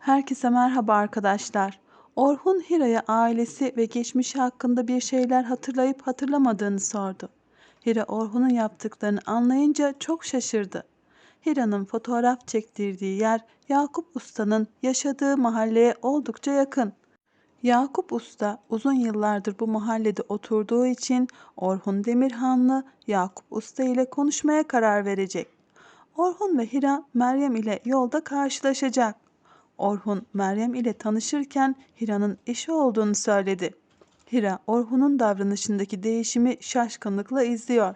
Herkese merhaba arkadaşlar. Orhun Hira'ya ailesi ve geçmişi hakkında bir şeyler hatırlayıp hatırlamadığını sordu. Hira Orhun'un yaptıklarını anlayınca çok şaşırdı. Hira'nın fotoğraf çektirdiği yer Yakup Usta'nın yaşadığı mahalleye oldukça yakın. Yakup Usta uzun yıllardır bu mahallede oturduğu için Orhun Demirhanlı Yakup Usta ile konuşmaya karar verecek. Orhun ve Hira Meryem ile yolda karşılaşacak. Orhun Meryem ile tanışırken Hira'nın eşi olduğunu söyledi. Hira Orhun'un davranışındaki değişimi şaşkınlıkla izliyor.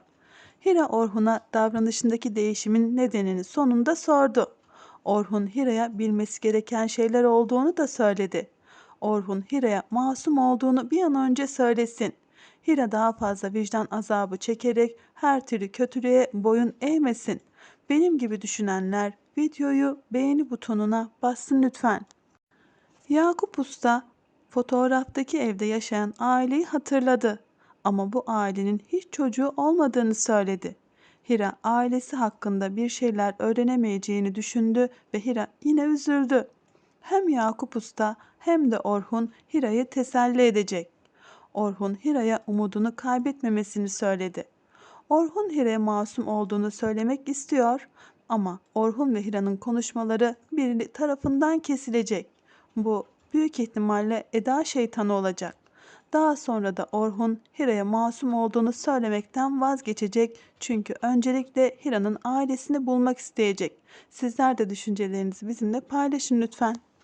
Hira Orhun'a davranışındaki değişimin nedenini sonunda sordu. Orhun Hira'ya bilmesi gereken şeyler olduğunu da söyledi. Orhun Hira'ya masum olduğunu bir an önce söylesin. Hira daha fazla vicdan azabı çekerek her türlü kötülüğe boyun eğmesin. Benim gibi düşünenler videoyu beğeni butonuna bassın lütfen. Yakup Usta fotoğraftaki evde yaşayan aileyi hatırladı ama bu ailenin hiç çocuğu olmadığını söyledi. Hira ailesi hakkında bir şeyler öğrenemeyeceğini düşündü ve Hira yine üzüldü. Hem Yakup Usta hem de Orhun Hira'yı teselli edecek. Orhun Hira'ya umudunu kaybetmemesini söyledi. Orhun Hira'ya masum olduğunu söylemek istiyor ama Orhun ve Hira'nın konuşmaları biri tarafından kesilecek. Bu büyük ihtimalle Eda şeytanı olacak. Daha sonra da Orhun Hira'ya masum olduğunu söylemekten vazgeçecek çünkü öncelikle Hira'nın ailesini bulmak isteyecek. Sizler de düşüncelerinizi bizimle paylaşın lütfen.